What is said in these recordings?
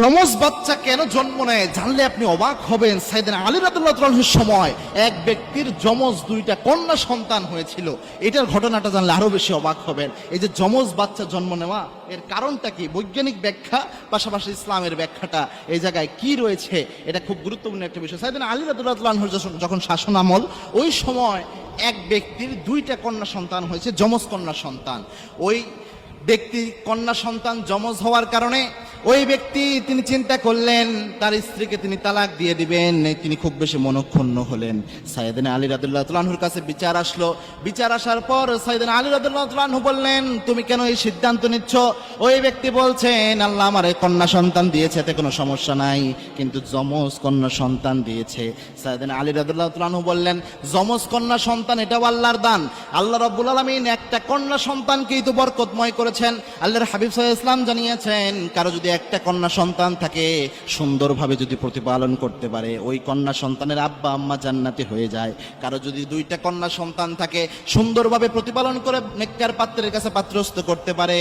যমজ বাচ্চা কেন জন্ম নেয় জানলে আপনি অবাক হবেন। সাইদিন আলী রাতুল্লাহের সময় এক ব্যক্তির যমজ দুইটা কন্যা সন্তান হয়েছিল। এটার ঘটনাটা জানলে আরও বেশি অবাক হবেন। এই যে যমজ বাচ্চা জন্ম নেওয়া, এর কারণটা কি? বৈজ্ঞানিক ব্যাখ্যা, পাশাপাশি ইসলামের ব্যাখ্যাটা এই জায়গায় কি রয়েছে? এটা খুব গুরুত্বপূর্ণ একটা বিষয়। সাইদিন আলী রাতুল্লাহর যখন শাসন আমল, ওই সময় এক ব্যক্তির দুইটা কন্যা সন্তান হয়েছে, যমজ কন্যা সন্তান। ওই ব্যক্তি কন্যা সন্তান যমজ হওয়ার কারণে ওই ব্যক্তি তিনি চিন্তা করলেন, তার স্ত্রীকে তিনি তালাক দিয়ে দিবেন। তিনি খুব বেশি মনক্ষুণ্ণ হলেন। সাইদিন আলী রাদুল্লাহ তুলানহুর কাছে বিচার আসলো। বিচার আসার পর সাইদিন আলী রাদুল্লাহ তুলানহু বললেন, তুমি কেন এই সিদ্ধান্ত নিচ্ছ? ওই ব্যক্তি বলছেন, আল্লাহ আমার এই কন্যা সন্তান দিয়েছে, এতে কোনো সমস্যা নাই। কিন্তু যমজ কন্যা সন্তান দিয়েছে। সাইদিন আলী রাদুল্লাহ তুলানহু বললেন, যমজ কন্যা সন্তান, এটাও আল্লাহর দান। আল্লাহ রব্বুল আলমিন একটা কন্যা সন্তানকেই তো বরকতময় করেছেন। আল্লাহর হাবিব সাহেব ইসলাম জানিয়েছেন, কারও যদি একটা কন্যা সন্তান থাকে, সুন্দরভাবে যদি প্রতিপালন করতে পারে, ওই কন্যা সন্তানের আব্বা আম্মা জান্নাতি হয়ে যায়। কারও যদি দুইটা কন্যা সন্তান থাকে, সুন্দরভাবে প্রতিপালন করে নেককার পাত্রের কাছে পাত্রস্থ করতে পারে,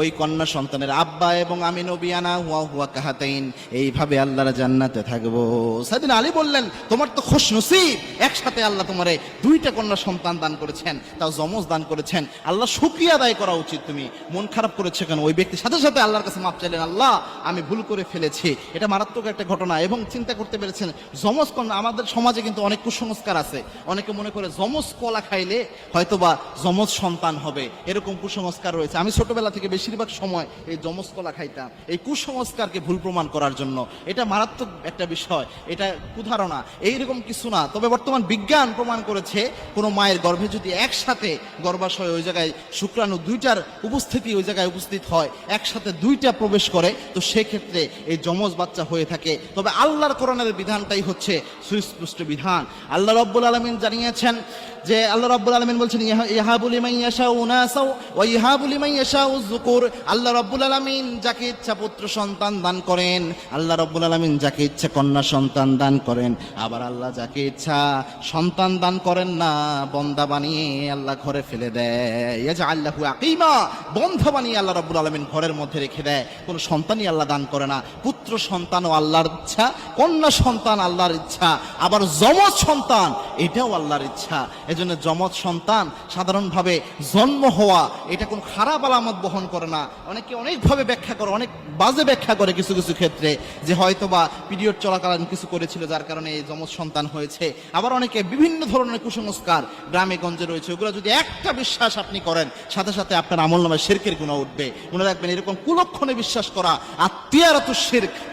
ওই কন্যা সন্তানের আব্বা এবং আমি নবিয়ানা হুয়া হুয়া কাহাতাইন, এইভাবে আল্লাহরা জান্নাতে থাকব। সাদিন আলী বললেন, তোমার তো খুশ নসিব, একসাথে আল্লাহ তোমারে দুইটা কন্যা সন্তান দান করেছেন, তাও যমজ দান করেছেন। আল্লাহ শুক্রিয়া আদায় করা উচিত তুমি। মন খারাপ করেছে কেন? ওই ব্যক্তির সাথে সাথে আল্লাহর কাছে মাপ চাইলেন, আল্লাহ আমি ভুল করে ফেলেছি। এটা মারাত্মক একটা ঘটনা এবং চিন্তা করতে পেরেছেন যমজ কন্যা আমাদের সমাজে কিন্তু অনেক কুসংস্কার আছে। অনেকে মনে করে যমজ কলা খাইলে হয়তোবা যমজ সন্তান হবে। এরকম কুসংস্কার রয়েছে। আমি ছোটবেলা থেকে বেশিরভাগ সময় এই যমজ কলা খাইতাম। এই কুসংস্কারকে ভুল প্রমাণ করার জন্য। এটা মারাত্মক একটা বিষয়। এটা কুধারণা। এইরকম কিছু না। তবে বর্তমান বিজ্ঞান প্রমাণ করেছে, কোনো মায়ের গর্ভে যদি একসাথে গর্ভাশয় ওই জায়গায় শুক্রাণু দুইটার উপস্থিতি ওই জায়গায় উপস্থিত হয়, একসাথে দুইটা প্রবেশ করে তো সেক্ষেত্রে এই যমজ বাচ্চা হয়ে থাকে। তবে আল্লাহর কোরআনের বিধানটাই হচ্ছে সুস্পষ্ট বিধান। আল্লাহ রব্বুল আলমিন জানিয়েছেন যে, আল্লাহ রাব্বুল আলামিন বলছেন, ইহা- ইহাবুল লিমান ইয়াশাউ উনাসাও ওয়া ইহাবুল লিমান ইয়াশাউ যুকুর। আল্লাহ রাব্বুল আলামিন যাকে ইচ্ছা পুত্র সন্তান দান করেন, আল্লাহ রাব্বুল আলামিন যাকে ইচ্ছা কন্যা সন্তান দান করেন। আবার আল্লাহ যাকে ইচ্ছা সন্তান দান করেন না, বন্দা বানিয়ে আল্লাহ ঘরে ফেলে দেয়। আল্লাহু আকিমা, বন্ধ বানিয়ে আল্লাহ রাব্বুল আলামিন ঘরের মধ্যে রেখে দেয়। কোনো সন্তানই আল্লাহ দান করে না। পুত্র সন্তানও আল্লাহর ইচ্ছা, কন্যা সন্তান আল্লাহর ইচ্ছা, আবার যমজ সন্তান, এটাও আল্লাহর ইচ্ছা। এজন্য যমজ সন্তান সাধারণভাবে জন্ম হওয়া, এটা কোনো খারাপ আলামত বহন করে না। অনেকে অনেকভাবে ব্যাখ্যা করে, অনেক বাজে ব্যাখ্যা করে কিছু কিছু ক্ষেত্রে, যে হয়তো বা পিরিয়ড চলাকালীন কিছু করেছিল যার কারণে এই যমজ সন্তান হয়েছে। আবার অনেকে বিভিন্ন ধরনের কুসংস্কার গ্রামে, গঞ্জে রয়েছে, ওগুলো যদি একটা বিশ্বাস আপনি করেন, সাথে সাথে আপনার আমল নামে শেরকের গুণা উঠবে। মনে রাখবেন, এরকম কুলক্ষণে বিশ্বাস করা আত্মীয়ারত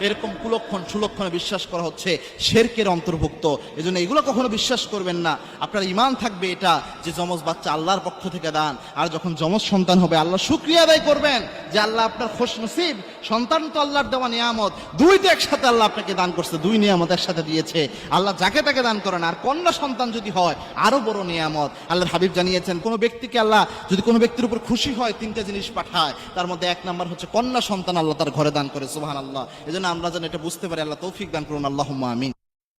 এরকম কুলক্ষণ, সুলক্ষণে বিশ্বাস করা হচ্ছে শেরকের অন্তর্ভুক্ত। এজন্য এগুলো কখনো বিশ্বাস করবেন না। আপনার ইমান থাকবে এটা যে যমজ বাচ্চা আল্লাহর পক্ষ থেকে দান, আর যখন যমজ সন্তান হবে আল্লাহ শুক্রিয়া আদায় করবেন যে আল্লাহ আপনার খোশ নসিব। সন্তান তো আল্লাহর দেওয়া নিয়ামত, দুইটা একসাথে আল্লাহ আপনাকে দান করছে, দুই নিয়ামত একসাথে দিয়েছে। আল্লাহ যাকে তাকে দান করেন, আর কন্যা সন্তান যদি হয়, আরও বড় নিয়ামত। আল্লাহর হাবিব জানিয়েছেন, কোনো ব্যক্তিকে আল্লাহ যদি কোনো ব্যক্তির উপর খুশি হয়, তিনটা জিনিস পাঠায়, তার মধ্যে এক নাম্বার হচ্ছে কন্যা সন্তান আল্লাহ তার ঘরে দান করে সুহান আল্লাহ এজন্য আমরা যেন এটা বুঝতে পারি, আল্লাহ তৌফিক দান করুন আল্লাহ আমিন।